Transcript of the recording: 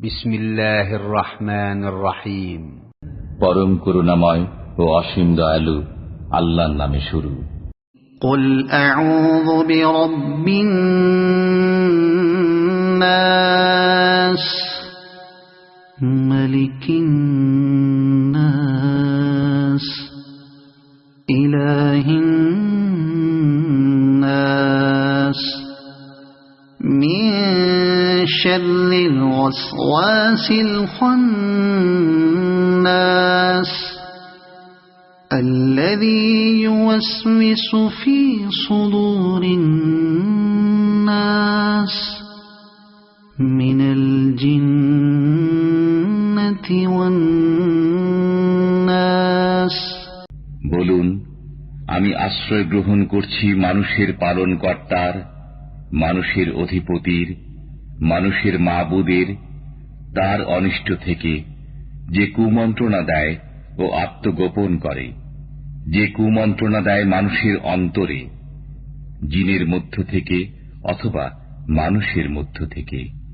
بسم الله الرحمن الرحيم পরম করুণাময় ও অসীম দয়ালু আল্লাহর নামে শুরু قل أعوذ برب الناس ملك الناس إله الناس شر الوسواس الخناس الذي يوسوس في صدور الناس من الجنة والناس বলুন আমি আশ্রয় গ্রহণ করছি মানুষের পালন কর্তার মানুষের অধিপতির মানুষের মাবুদের তার অনিষ্ট থেকে যে কুমন্ত্রণা দেয় ও আত্মগোপন করে, যে কুমন্ত্রণা দেয় মানুষের অন্তরে, জিনের মধ্য থেকে অথবা মানুষের মধ্য থেকে।